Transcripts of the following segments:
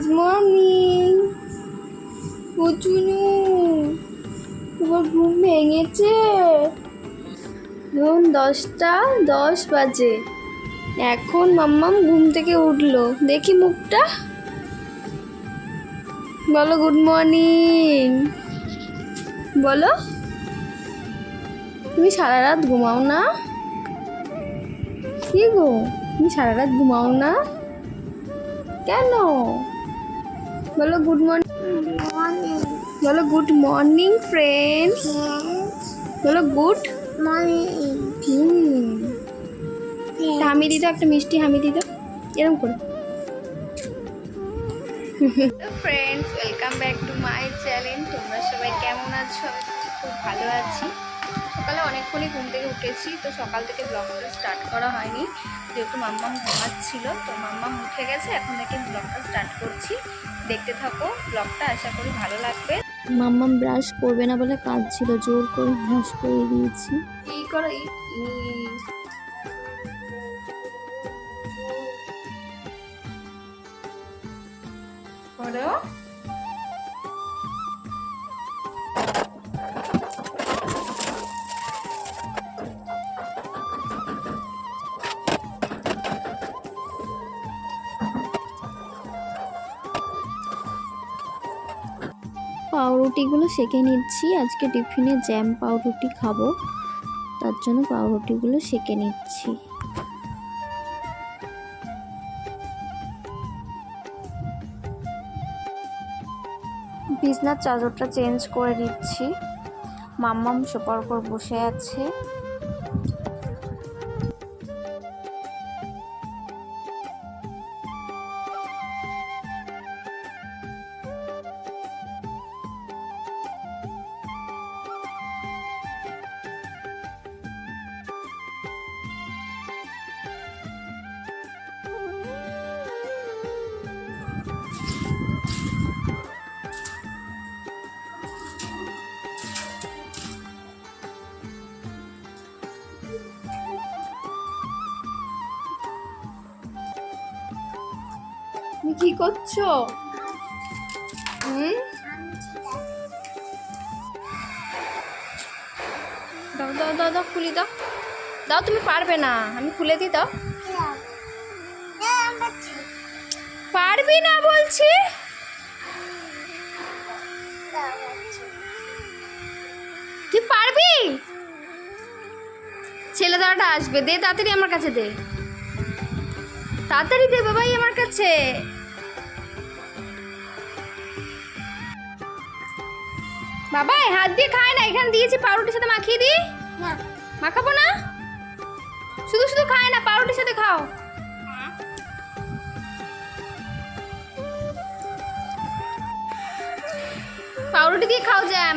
Good morning পুচুনু তোমার ঘুম ভেঙেছে? ধরুন দশটা, দশ বাজে। এখন মাম্মাম ঘুম থেকে উঠল। দেখি মুখটা। বলো গুড মর্নিং বলো। তুমি সারা রাত ঘুমাও না? কি গো? তুমি সারা রাত ঘুমাও না? কেন? বলো গুড মর্নিং. বলো গুড মর্নিং ফ্রেন্ডস. বলো গুড একটা হামি দিত একটা মিষ্টি হামি দিত এরকম করে। Friends welcome back to my channel তোমরা সবাই কেমন আছো? আমি খুব ভালো আছি। সকালে অনেকক্ষণই ঘুম থেকে উঠেছি তো সকাল থেকে ব্লগটা স্টার্ট করা হয়নি। যেহেতু মাম্মাম ঘুমাচ্ছিল তো মাম্মাম উঠে গেছে এখন থেকে ব্লগটা স্টার্ট করছি। দেখতে থাকো ব্লগটা আশা করি ভালো লাগবে। মাম্মাম ব্রাশ করবে না বলে কাজ ছিল জোর করে ব্রাশ করে দিয়েছি। এই করো। করো। পাউরুটিগুলো সেঁকে নিচ্ছি। আজকে টিফিনে জ্যাম পাউরুটি খাব। তার জন্য পাউরুটিগুলো সেঁকে নিচ্ছি। বিছনার চাদরটা চেঞ্জ করে দিচ্ছি মাম্মাম সুপার উপর বসে আছে। করছ? হুম? দাও দাও দাও দাও, খুলি দাও। দাও, তুমি পারবে না। আমি খুলে দিই, দাও। পারবি না বলছি? তুই পারবি? ছেলে দাওয়াটা আসবে। দে, তাড়াতাড়ি আমার কাছে দে। তাড়াতাড়ি দে, বাবাই আমার কাছে। বাবাই হাত দিয়ে খায় না। এখানে দিয়েছি পাউরুটির সাথে মাখিয়ে দি। মাখাবো না? শুধু শুধু খায় না পাউরুটির সাথে খাও। পাউরুটি দিয়ে খাও জ্যাম।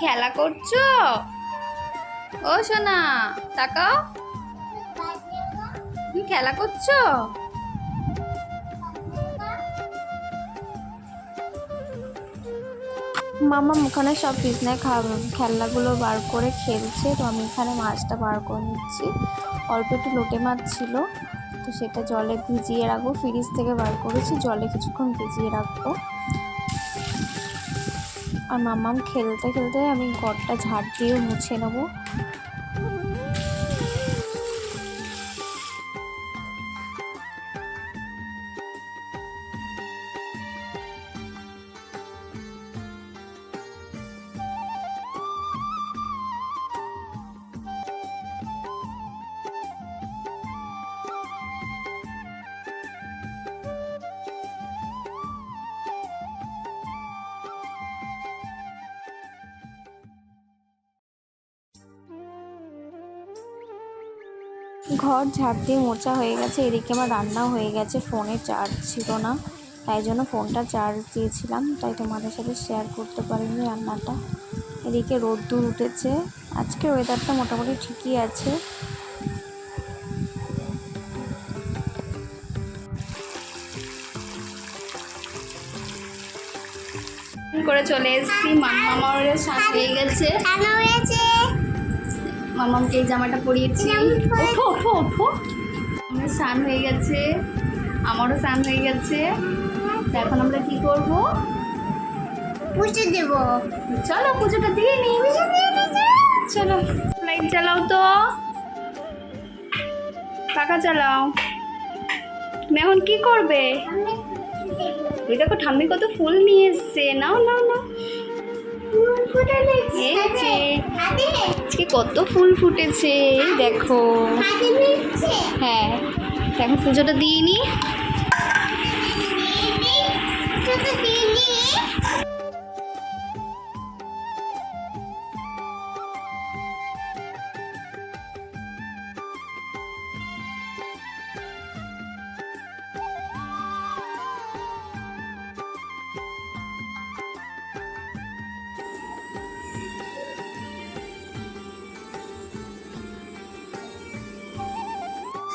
খেলা করছ? ও সোনা, তাকাও। তুমি খেলা করছ? মামা ওখানে সব বিছনায় খেলনাগুলো বার করে খেলছে, তো আমি এখানে মাছটা বার করে নিচ্ছি। অল্প একটু লোটে মাছ ছিল, তো সেটা জলে ভিজিয়ে রাখব। ফ্রিজ থেকে বার করেছি, জলে কিছুক্ষণ ভিজিয়ে রাখব। আর মাম্মাম খেলতে খেলতে আমি ঘরটা ঝাড় দিয়ে মুছে নেব। ঘর ঝাড় দিয়ে মোচা হয়ে গেছে এদিকে আমার রান্নাও হয়ে গেছে ফোনে চার্জ ছিল না তাই জন্য ফোনটা চার্জ দিয়েছিলাম তাই তোমাদের সাথে শেয়ার করতে পারিনি রান্নাটা এদিকে রোদ্দুর উঠেছে আজকে ওয়েদারটা মোটামুটি ঠিকই আছে করে চলে এসেছি মাম্মা আমার সাথ হয়ে গেছে কেন হয়েছে মামামকে এই জামাটা পরিয়েছি। ওঠো ওঠো ওঠো। আমার স্নান হয়ে গেছে। আমারও স্নান হয়ে গেছে। এখন আমরা কি করব? পুষে দেবো। চলো পুজোটা দিয়ে নিই চলো লাইট চালাও তো। পাখা চালাও তুমি এখন কি করবে? ওই দেখো ঠাম্মি কত ফুল নিয়ে এসছে। নাও নাও নাও। এই যে। আজকে কত ফুল ফুটেছে দেখো। হ্যাঁ দেখো এখন পুজোটা দিয়ে নি।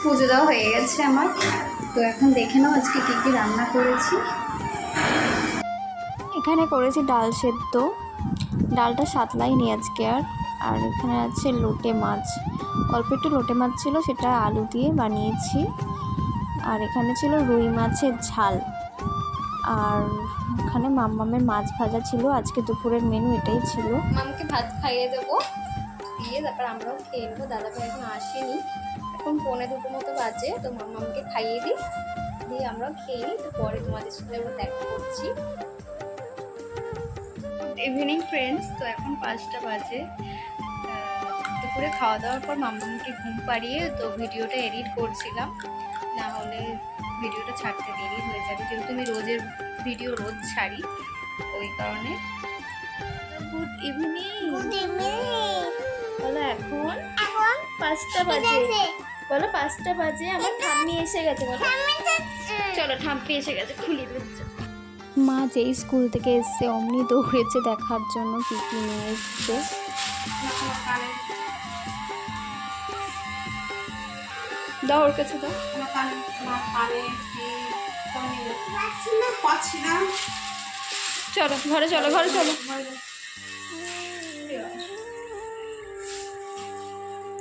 পুজো দেওয়া হয়ে গেছে আমার। তো এখন দেখে নাও আজকে কী কী রান্না করেছি। এখানে করেছি ডাল সেদ্ধ। ডালটা সাতলাইনি আজকে আর। আর এখানে আছে লোটে মাছ। অল্প একটু লোটে মাছ ছিল সেটা আলু দিয়ে বানিয়েছি। আর এখানে ছিল রুই মাছের ঝাল। আর এখানে মাম্মামের মাছ ভাজা ছিল। আজকে দুপুরের মেনু এটাই ছিল। মামকে ভাত খাইয়ে দেবো। দিয়ে তারপর আমরাও খেয়ে নেব। দাদা ভাই এখন আসেনি। এখন পৌনে দুটো মতো বাজে তো মামামকে খাইয়ে দিই দিয়ে আমরাও খেয়ে নিই তো পরে তোমাদের সাথে আমরা দেখা করছি। ইভিনিং ফ্রেন্ডস তো এখন পাঁচটা বাজে। দুপুরে খাওয়া দাওয়ার পর মামামকে ঘুম পাড়িয়ে তো ভিডিওটা এডিট করছিলাম। না হলে ভিডিওটা ছাড়তে দেরি হয়ে যাবে যেহেতু আমি রোজের ভিডিও রোজ ছাড়ি ওই কারণে। গুড ইভিনিং বলো এখন এখন পাঁচটা বাজে। বলো পাঁচটা বাজে আমার ঠাম্মি এসে গেছে বলো। চলো ঠাম্মি এসে গেছে খুলি দিচ্ছে। মা যেই স্কুল থেকে এসছে অমনি দৌড়েছে দেখার জন্য কী কী নিয়ে এসছে। দাও ওর কাছে দাও। চলো ঘরে চলো ঘরে চলো।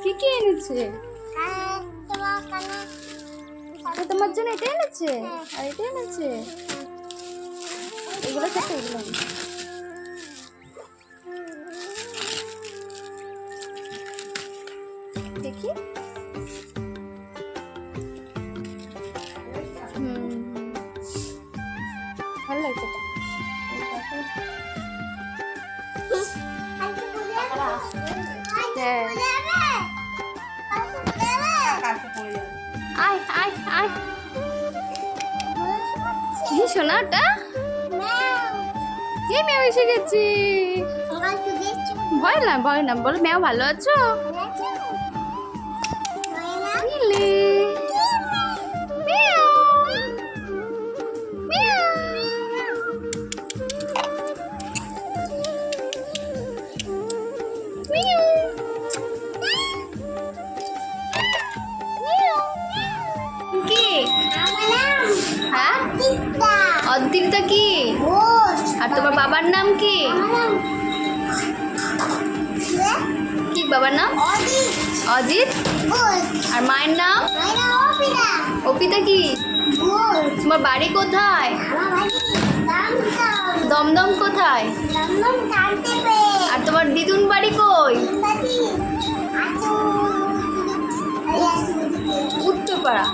কি কি এনেছে? আর তোমার জন্য এটা এনেছে? আর এটা এনেছে? এগুলো সাথে এগুলো। শোনা ওটা এই মেয়ে এসে গেছি। ভয় না ভয় না। বলো মেয়ে ভালো আছো? অজিত আর মায়ের নাম? অপিতা। কি? তোমার বাড়ি কোথায়? দমদম। কোথায়? আর তোমার দিদুন বাড়ি কই? উত্তরপাড়া।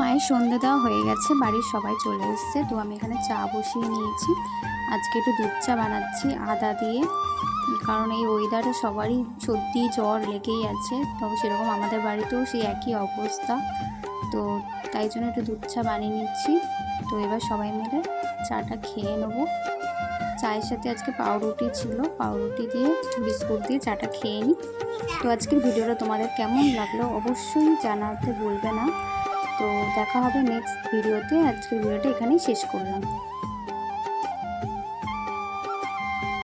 মায়ের সন্ধে দেওয়া হয়ে গেছে, বাড়ির সবাই চলে এসছে। তো আমি এখানে চা বসিয়ে নিয়েছি। আজকে একটু দুধ চা বানাচ্ছি আদা দিয়ে। কারণ এই ওয়েদারে সবারই সর্দি, জ্বর লেগেই আছে। তো সেরকম আমাদের বাড়িতেও সেই একই অবস্থা। তো তাই জন্য একটু দুধ চা বানিয়ে নিচ্ছি। তো এবার সবাই মিলে চাটা খেয়ে নেব। চায়ের সাথে আজকে পাউরুটি ছিল। পাউরুটি দিয়ে, বিস্কুট দিয়ে চাটা খেয়ে নিই। তো আজকের ভিডিওটা তোমাদের কেমন লাগল অবশ্যই জানাতে বলবে না। তো দেখা হবে নেক্সট ভিডিওতে আজকের ভিডিওটা এখানেই শেষ করলাম।